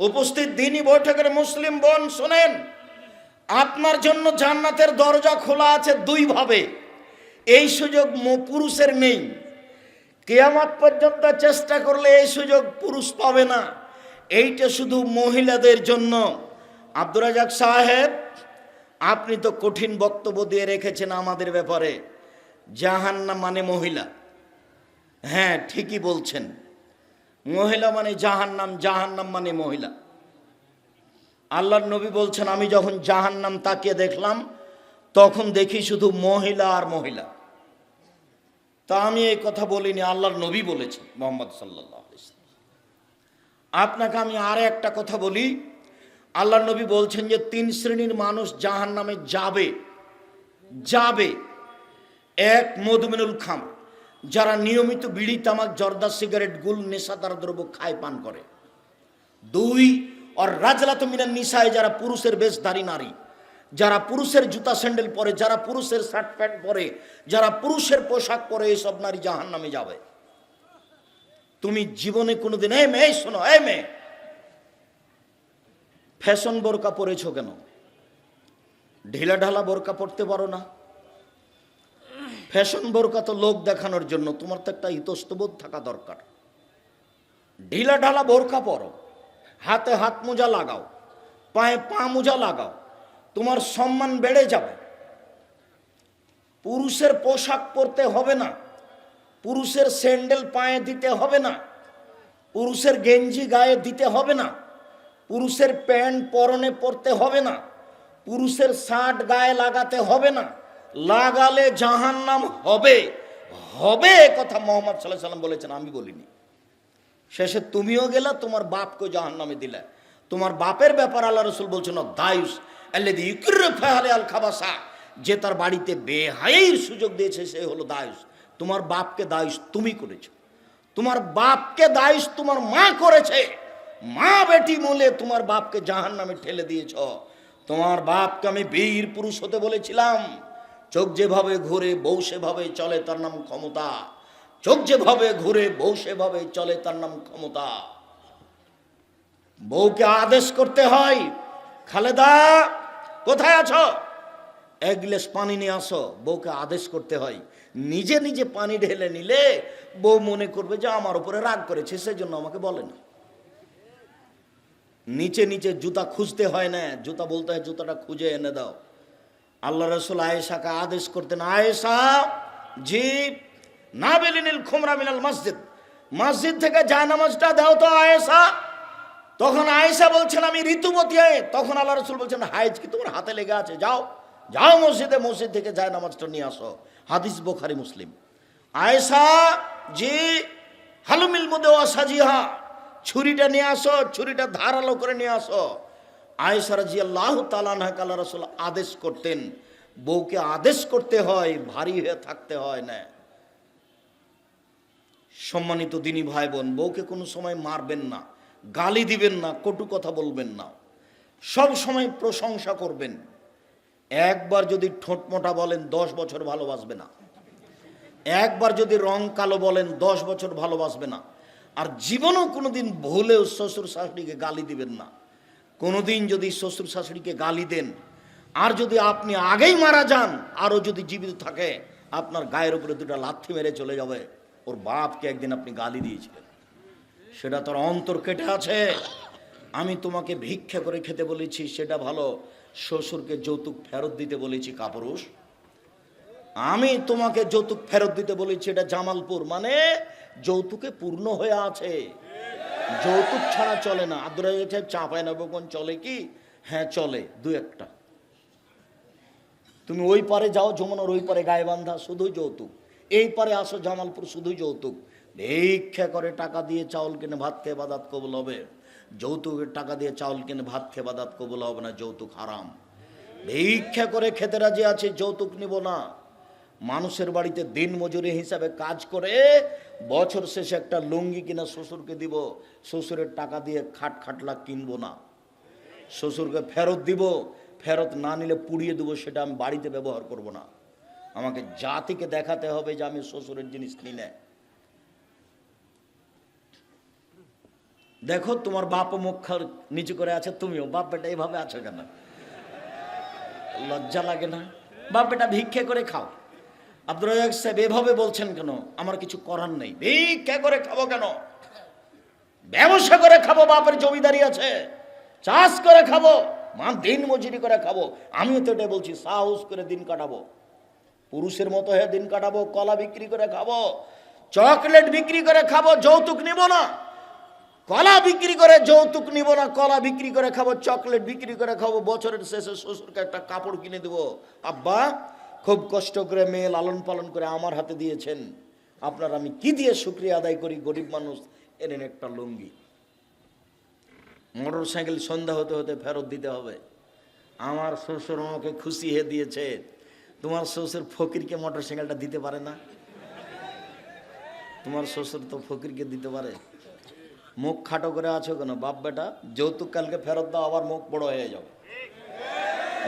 উপস্থিত দিনই বৈঠকের মুসলিম বোন, শোনেন, আপনার জন্য জান্নাতের দরজা খোলা আছে দুই ভাবে এই সুযোগ পুরুষের নেই। কেয়ামত পর্যন্ত চেষ্টা করলে এই সুযোগ পুরুষ পাবে না। এইটা শুধু মহিলাদের জন্য। আব্দুর রাজাক সাহেব, আপনি তো কঠিন বক্তব্য দিয়ে রেখেছেন আমাদের ব্যাপারে। জাহান্না মানে মহিলা। হ্যাঁ ঠিকই বলছেন। মহিলা মানে জাহান্নাম জাহান্নাম মানে মহিলা। আল্লাহর নবী বলছেন, আমি যখন জাহান্নাম তাকিয়ে দেখলাম, তখন দেখি শুধু মহিলা আর মহিলা। তা আমি এই কথা বলিনি, আল্লাহর নবী বলেছেন মোহাম্মদ সাল্লাহ আপনাকে আমি আর একটা কথা বলি, আল্লাহর নবী বলছেন যে, তিন শ্রেণির মানুষ জাহান নামে যাবে যাবে। এক মধুমিনুল খাম যারা নিয়মিত বিড়ি, তামাক, জর্দা, সিগারেট, গুল নেশাদার দ্রব্য খায়, পান করে। দুই আর রাজলাত মিনার নিশায় যারা পুরুষের বেশ বেশধারী নারী, যারা পুরুষের জুতা স্যান্ডেল পরে, যারা পুরুষের শার্ট প্যান্ট পরে, যারা পুরুষের পোশাক পরে এইসব নারী জাহান নামে যাবে। তুমি জীবনে কোনোদিন এ মেয়ে, শোনো এ মেয়ে, ফ্যাশন বোরকা পরেছো কেন? ঢিলা ঢালা বোরকা পরতে পারো না। ফ্যাশন বোরকা তো লোক দেখানোর জন্য তোমার তো একটা ইতস্তবোধ থাকা দরকার। ঢিলা ঢালা বোরকা পরো, হাতে হাত মোজা লাগাও, পায়ে পা মোজা লাগাও, তোমার সম্মান বেড়ে যাবে। পুরুষের পোশাক পরতে হবে না, পুরুষের স্যান্ডেল পায়ে দিতে হবে না, পুরুষের গেঞ্জি গায়ে দিতে হবে না, পুরুষের প্যান্ট পরনে পরতে হবে না, পুরুষের শার্ট গায়ে লাগাতে হবে না। লাগালে জাহান্নাম হবে। হবে কথা মোহাম্মদ সাল্লাহ সাল্লাম বলেছেন, আমি বলিনি। শেষে তুমিও গেলা, তোমার বাপকে জাহান নামে দিলে। তোমার বাপের ব্যাপার আল্লাহ রসুল বলছেন দায়ুস আল খাবাসা যে তার বাড়িতে বেহাইয়ের সুযোগ দিয়েছে, সে হলো দায়ুস। তোমার বাপকে দায়ুস তুমি করেছ। তোমার বাপকে দায়ুস তোমার মা করেছে। মা বেটি মূলে তোমার বাপকে জাহান নামে ঠেলে দিয়েছ। তোমার বাপকে আমি বীর পুরুষ হতে বলেছিলাম। চোখ যেভাবে ঘুরে বউ সেভাবে চলে, তার নাম ক্ষমতা। চোখ যেভাবে ঘুরে বউ সেভাবে চলে, তার নাম ক্ষমতা। বউকে আদেশ করতে হয়, খালেদা, কোথায় আছো? এক গ্লাস পানি নিয়ে আসো, বউকে আদেশ করতে হয়। নিজে নিজে পানি ঢেলে নিলে বউ মনে করবে যে আমার উপরে রাগ করেছে, সেজন্য আমাকে বলে না। নিচে নিচে জুতা খুঁজতে হয় না, জুতা বলতে হয়, জুতাটা খুঁজে এনে দাও। আল্লাহ রসুল আয়েশাকে আদেশ করতেন, আয়েশা জি না বেলিনিল খুমরা মিনাল মসজিদ। মসজিদ থেকে যায় নামাজটা দাও তো আয়েশা। তখন আয়েশা বলছেন, আমি ঋতুবতী আয়ে তখন আল্লাহ রসুল বলছেন, হাইজ কি তোমার হাতে লেগে আছে? যাও যাও মসজিদে, মসজিদ থেকে যায় নামাজটা নিয়ে আসো। হাদিস বোখারি, মুসলিম। আয়েশা, জি, হালুমিল মধ্যে অসাজিহা ছুরিটা নিয়ে আসো, ছুরিটা ধারালো করে নিয়ে আসো। আয়েশা রাজি আল্লাহ তালানহাক আল্লাহ রসুল আদেশ করতেন, বউকে আদেশ করতে হয়, ভারী হয়ে থাকতে হয় না। সম্মানিত দিনী ভাই বোন বউকে কোনো সময় মারবেন না, গালি দিবেন না, কটু কথা বলবেন না। সব সময় প্রশংসা করবেন। একবার যদি ঠোঁটমোটা বলেন, দশ বছর ভালোবাসবে না। একবার যদি রং কালো বলেন, দশ বছর ভালোবাসবে না। আর জীবনেও কোনোদিন ভুলেও শ্বশুর শাশুড়িকে গালি দিবেন না। কোনোদিন যদি শ্বশুর শাশুড়িকে গালি দেন, আর যদি আপনি আগেই মারা যান, আরও যদি জীবিত থাকে, আপনার গায়ের উপরে দুটো লাথি মেরে চলে যাবে। ওর বাপকে একদিন আপনি গালি দিয়েছিলেন। সেটা তোর অন্তর কেটে আছে। আমি তোমাকে ভিক্ষা করে খেতে বলেছি, সেটা ভালো। শ্বশুরকে যৌতুক ফেরত দিতে বলেছি, কাপুরুষ। আমি তোমাকে যৌতুক ফেরত দিতে বলেছি, এটা জামালপুর। মানে যৌতুকে পূর্ণ হয়ে আছে। যৌতুক ছাড়া চলে না। আব্দুল রাজাক চাঁপায় নবগণ চলে কি? হ্যাঁ চলে, দু একটা। তুমি ওই পারে যাও, যমুনার ওই পারে গায়ে বান্ধা শুধু যৌতুক। এই পারে আসো জামালপুর শুধু যৌতুক। ভিক্ষা করে টাকা দিয়ে চাউল কিনে ভাত খেয়ে বাদাত কবুল হবে। যৌতুকের টাকা দিয়ে চাউল কিনে ভাত খেয়ে বাদাত কবুল হবে না, যৌতুক হারাম। ভিক্ষা করে খেতে রাজি আছে, যৌতুক নিব না। মানুষের বাড়িতে দিন মজুরি হিসাবে কাজ করে বছর শেষে একটা লুঙ্গি কিনা শ্বশুরকে দিব, শ্বশুরের টাকা দিয়ে খাট খাটলা কিনবো না। শ্বশুরকে ফেরত দিব, ফেরত না নিলে পুড়িয়ে দেবো সেটা আমি বাড়িতে ব্যবহার করব না। আমাকে জাতিকে দেখাতে হবে যে আমি শ্বশুরের জিনিস নিই। না দেখো তোমার বাপ মুখ খা- নিচু করে আছে, তুমিও। বাপ বেটা এইভাবে আছো কেন? লজ্জা লাগে না? বাপ বেটা ভিক্ষে করে খাও। আব্দুল রাজাক সাহেব, এভাবে বলছেন কেন? আমার কিছু করার নেই। ভিক্ষে করে খাব কেন? ব্যবসা করে খাব, বাপের জমিদারি আছে। চাষ করে খাব, মা দিন মজুরি করে খাব। আমিও তো এটা বলছি, সাহস করে দিন কাটাবো। পুরুষের মতো হয়ে দিন কাটাবো, কলা বিক্রি করে খাব, চকলেট বিক্রি করে খাব, যৌতুক নিব না। কলা বিক্রি করে যৌতুক নিব না, কলা বিক্রি করে খাব, চকলেট বিক্রি করে খাব, বছরের শেষে শ্বশুরকে একটা কাপড় কিনে দেবো। আব্বা খুব কষ্ট করে মেয়ে লালন পালন করে আমার হাতে দিয়েছেন। আপনার আমি কি দিয়ে শুক্রিয়া আদায় করি, গরিব মানুষ? এনেন একটা লুঙ্গি। মোটর সাইকেল সন্ধ্যা হতে হতে ফেরত দিতে হবে। আমার শ্বশুর আমাকে খুশি হয়ে দিয়েছে। তোমার শ্বশুর ফকিরকে মোটর সাইকেলটা দিতে পারে না? তোমার শ্বশুর তো ফকিরকে দিতে পারে। মুখ খাটো করে আছো কেন? বাপ বেটা, যৌতুক কালকে ফেরত দাও, আবার মুখ বড় হয়ে যাবে।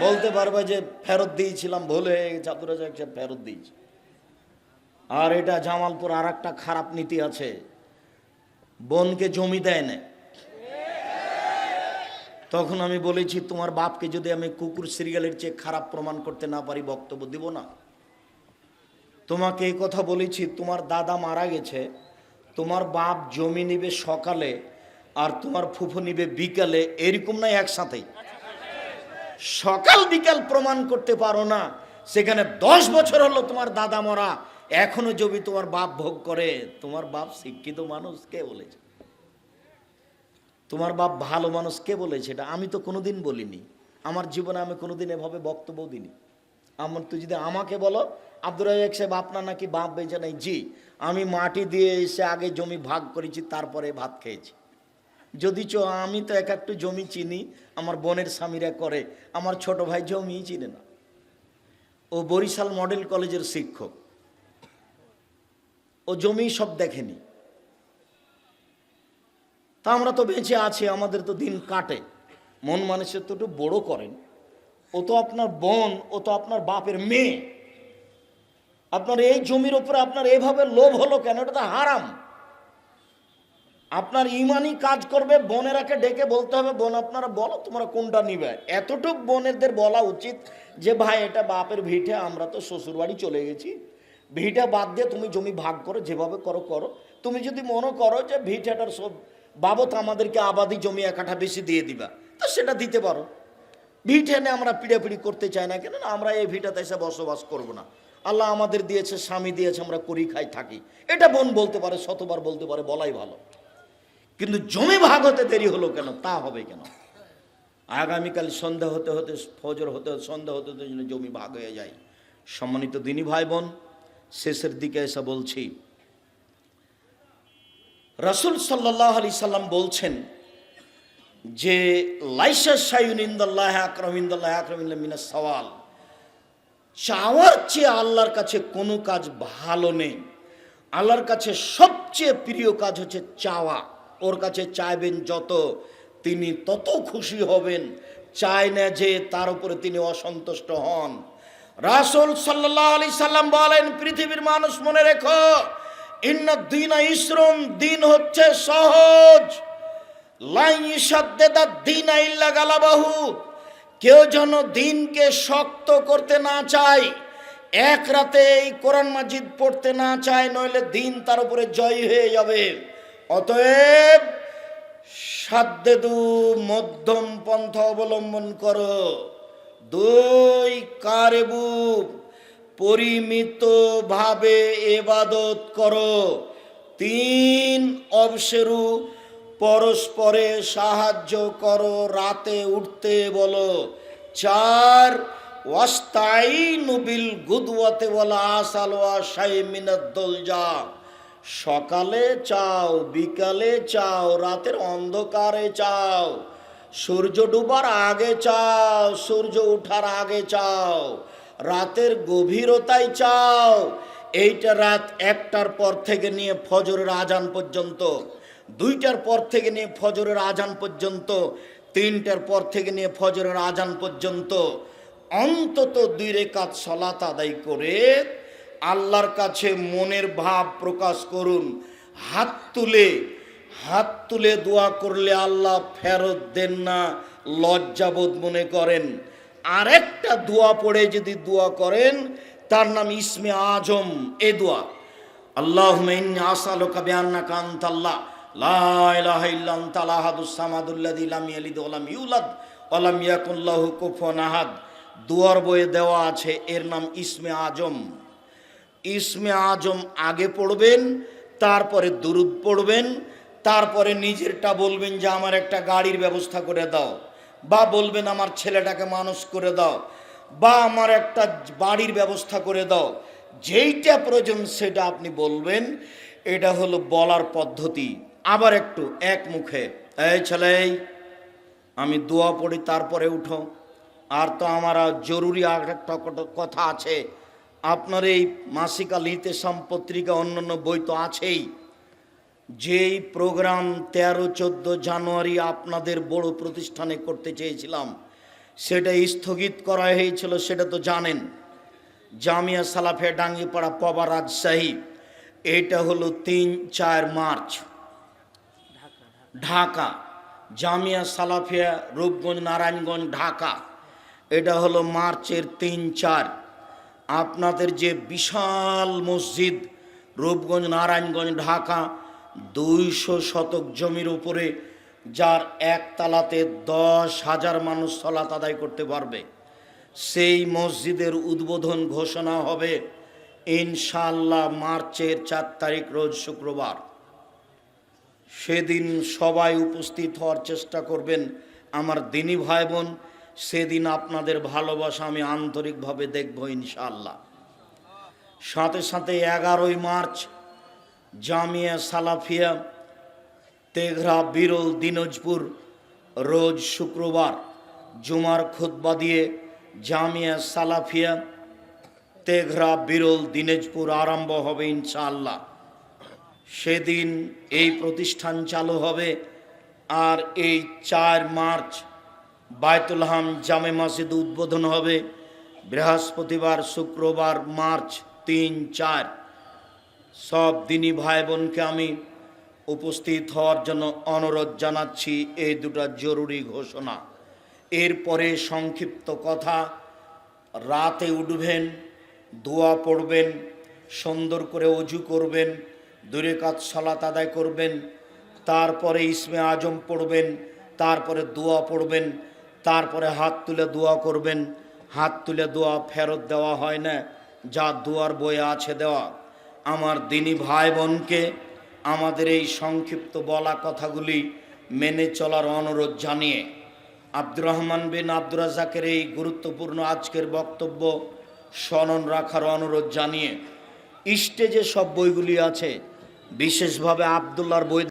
বলতে পারবে যে ফেরত দিয়েছিলাম ভুল হয়ে গেছে। আব্দুর রাজাক সাহেব ফেরত দিয়েছি। আর এটা জামালপুর আর একটা খারাপ নীতি আছে। বোনকে জমি দেয় না। তখন আমি বলেছি, তোমার বাপকে যদি আমি কুকুর সিরিয়ালের চেয়ে খারাপ প্রমাণ করতে না পারি, বক্তব্য দিব না। তোমাকে এই কথা বলেছি, তোমার দাদা মারা গেছে, তোমার বাপ জমি নিবে সকালে, আর তোমার ফুফু নিবে বিকালে, এরকম নয় একসাথেই। সকাল বিকাল প্রমাণ করতে পারো না। সেখানে দশ বছর হলো তোমার দাদা মরা। এখনও জমি তোমার বাপ ভোগ করে, তোমার বাপ শিক্ষিত মানুষ কে বলেছে? তোমার বাপ ভালো মানুষ কে বলেছে এটা? আমি তো কোনোদিন বলিনি। আমার জীবনে আমি কোনোদিন এভাবে বক্তব্য দিনি আমার তো যদি আমাকে বলো, আব্দুর রাজাক সাহেব, আপনার নাকি বাপ বেঁচে নাই? জি, আমি মাটি দিয়ে এসে আগে জমি ভাগ করেছি, তারপরে ভাত খেয়েছি। যদি চো, আমি তো এক একটু জমি চিনি, আমার বোনের স্বামীরা করে, আমার ছোট ভাই জমিই চিনে না। ও বরিশাল মডেল কলেজের শিক্ষক। ও জমি সব দেখেনি। তা আমরা তো বেঁচে আছি, আমাদের তো দিন কাটে। মন মানুষের তো একটু বড় করেন। ও তো আপনার বোন, ও তো আপনার বাপের মেয়ে। আপনার এই জমির উপরে আপনার এভাবে লোভ হলো কেন? এটা তো হারাম। আপনার ইমানই কাজ করবে, বোনেরাকে ডেকে বলতে হবে, বোন আপনারা বলো তোমরা কোনটা নিবে। এতটুক বোনেদের বলা উচিত যে, ভাই, এটা বাপের ভিটে, আমরা তো শ্বশুর বাড়ি চলে গেছি। ভিটা বাদ দিয়ে তুমি জমি ভাগ করো, যেভাবে করো করো। তুমি যদি মনে করো যে, ভিটাটার সব বাবদ আমাদেরকে আবাদি জমি এক কাঠা বেশি দিয়ে দিবা, তো সেটা দিতে পারো। ভিটে এনে আমরা পিড়াপিড়ি করতে চাই না কেন? না, আমরা এই ভিটাতে এসে বসবাস করব না। আল্লাহ আমাদের দিয়েছে, স্বামী দিয়েছে, আমরা করি, খাই, থাকি। এটা বোন বলতে পারে, শতবার বলতে পারে, বলাই ভালো। কিন্তু জমি ভাগ হতে দেরি হলো কেন? তা হবে কেন? আগামীকাল সন্ধ্যা হতে হতে, ফজর হতে হতে, সন্ধ্যা হতে হতে যেন জমি ভাগ হয়ে যায়। সম্মানিত দিনী ভাই বোন শেষের দিকে এসে বলছি, রাসুল সাল্লাহ আলি সাল্লাম বলছেন যে, লাইসা সাইন ইন্দাল্লাহ আকরম ইন্দাল্লাহ আকরম মিনা সওয়াল। চাওয়ার চেয়ে আল্লাহর কাছে কোনো কাজ ভালো নেই। আল্লাহর কাছে সবচেয়ে প্রিয় কাজ হচ্ছে চাওয়া। ওর কাছে চাইবেন যত, তিনি তত খুশি হবেন। চায় না যে তার উপরে তিনি অসন্তুষ্ট হন। রাসুল সাল্লাহ আলি সাল্লাম বলেন, পৃথিবীর মানুষ মনে রেখো, ইন্না দিন ইসরুম, দিন হচ্ছে সহজ। লাই ইসাদ্দেদা দিন ইল্লা গালাবাহু। কেউ যেন দিনকে শক্ত করতে না চায়, এক রাতে এই কোরআন মাজিদ পড়তে না চায়, নইলে দিন তার উপরে জয় হয়ে যাবে। অতএব সাদ্দেদু মধ্যম পন্থা অবলম্বন করো। দুই কারেবু পরিমিত ভাবে এবাদত করো। তিন অবসেরু পরস্পরে সাহায্য করো, রাতে উঠতে বলো। চার, ওয়াস্তাইনু বিল গুদওয়াতে বলা আসালোয়া শাই মিনাদ্দোল যা সকালে চাও, বিকালে চাও, রাতের অন্ধকারে চাও। সূর্য ডুবার আগে চাও, সূর্য উঠার আগে চাও। রাতের গভীরতায় চাও। এইটা রাত একটার পর থেকে নিয়ে ফজরের আজান পর্যন্ত, দুইটার পর থেকে নিয়ে ফজরের আজান পর্যন্ত, তিনটার পর থেকে নিয়ে ফজরের আজান পর্যন্ত, অন্তত দুই রেখাত সলাত আদায় করে আল্লাহর কাছে মনের ভাব প্রকাশ করুন। হাত তুলে হাত তুলে দোয়া করলে আল্লাহ ফেরত দেন না, লজ্জাবোধ মনে করেন। আরেকটা দোয়া পড়ে যদি দোয়া করেন, তার নাম ইসমে আজম, এ দোয়া। আল্লাহ আসালুকা বিআন্নাকা আনতাল্লাহ। লা ইলাহা ইল্লা আনতা আল আহাদুস সামাদুল্লাযী লাম ইয়ালিদ ওয়া লাম ইউলাদ ওয়া লাম ইয়াকুল লাহু কুফুয়ান আহাদ। দুয়ার বইয়ে দেওয়া আছে, এর নাম ইসমে আজম। ইসমে আজম আগে পড়বেন, তারপরে দুরুদ পড়বেন, তারপরে নিজেরটা বলবেন যে আমার একটা গাড়ির ব্যবস্থা করে দাও, বা বলবেন আমার ছেলেটাকে মানুষ করে দাও, বা আমার একটা বাড়ির ব্যবস্থা করে দাও, যেইটা প্রয়োজন সেটা আপনি বলবেন, এটা হলো বলার পদ্ধতি। আবার একটু, এক মুখে, এই ছেলে, আমি দোয়া পড়ি, তারপরে উঠো। আর তো আমার জরুরি আর একটা কথা আছে। আপনার এই মাসিকা লিতেসাম পত্রিকা অন্যান্য বই তো আছেই। যেই প্রোগ্রাম তেরো, চোদ্দ জানুয়ারি আপনাদের বড় প্রতিষ্ঠানে করতে চেয়েছিলাম, সেটা স্থগিত করা হয়েছিল, সেটা তো জানেন। জামিয়া সালাফে ডাঙ্গিপাড়া পবা রাজশাহী, এটা হলো তিন, চার মার্চ। ঢাকা। জামিয়া সালাফিয়া, রূপগঞ্জ, নারায়ণগঞ্জ, ঢাকা। এটা হলো মার্চের তিন, চার। আপনাদের যে বিশাল মসজিদ, রূপগঞ্জ, নারায়ণগঞ্জ, ঢাকা, দুইশো শতক জমির উপরে, যার একতলাতে দশ হাজার মানুষ সলাত আদায় করতে পারবে। সেই মসজিদের উদ্বোধন ঘোষণা হবে ইনশাল্লাহ মার্চের চার তারিখ, রোজ শুক্রবার। সেদিন সবাই উপস্থিত হওয়ার চেষ্টা করবেন। আমার দিনী ভাই বোন সেদিন আপনাদের ভালোবাসা আমি আন্তরিকভাবে দেখব ইনশাল্লাহ সাথে সাথে এগারোই মার্চ, জামিয়া সালাফিয়া, তেঘরা, বিরল, দিনাজপুর, রোজ শুক্রবার জুমার খুতবা দিয়ে জামিয়া সালাফিয়া, তেঘরা, বিরল, দিনাজপুর আরম্ভ হবে ইনশাআল্লাহ। সেদিন এই প্রতিষ্ঠান চালু হবে আর এই চার মার্চ বায়তুল হাম জামে মসজিদ উদ্বোধন হবে বৃহস্পতিবার, শুক্রবার, মার্চ তিন, চার। সব দিনই ভাই বোনকে আমি উপস্থিত হওয়ার জন্য অনুরোধ জানাচ্ছি এই দুটা জরুরি ঘোষণা। এরপরে সংক্ষিপ্ত কথা। রাতে উঠবেন, দোয়া পড়বেন, সুন্দর করে অজু করবেন, দূরে কাজ সলাত আদায় করবেন, তারপরে ইসমে আজম পড়বেন, তারপরে দোয়া পড়বেন তারপরে হাত তুলে দোয়া করবেন। হাত তুলে দোয়া ফেরত দেওয়া হয় না। যা দোয়ার বইয়ে আছে দেওয়া। আমার দিনী ভাই বোনকে আমাদের এই সংক্ষিপ্ত বলা কথাগুলি মেনে চলার অনুরোধ জানিয়ে আব্দুর রহমান বিন আব্দুর রাজাকের এই গুরুত্বপূর্ণ আজকের বক্তব্য স্মরণ রাখার অনুরোধ জানিয়ে স্টেজে সব বইগুলি আছে। বিশেষভাবে আবদুল্লার বই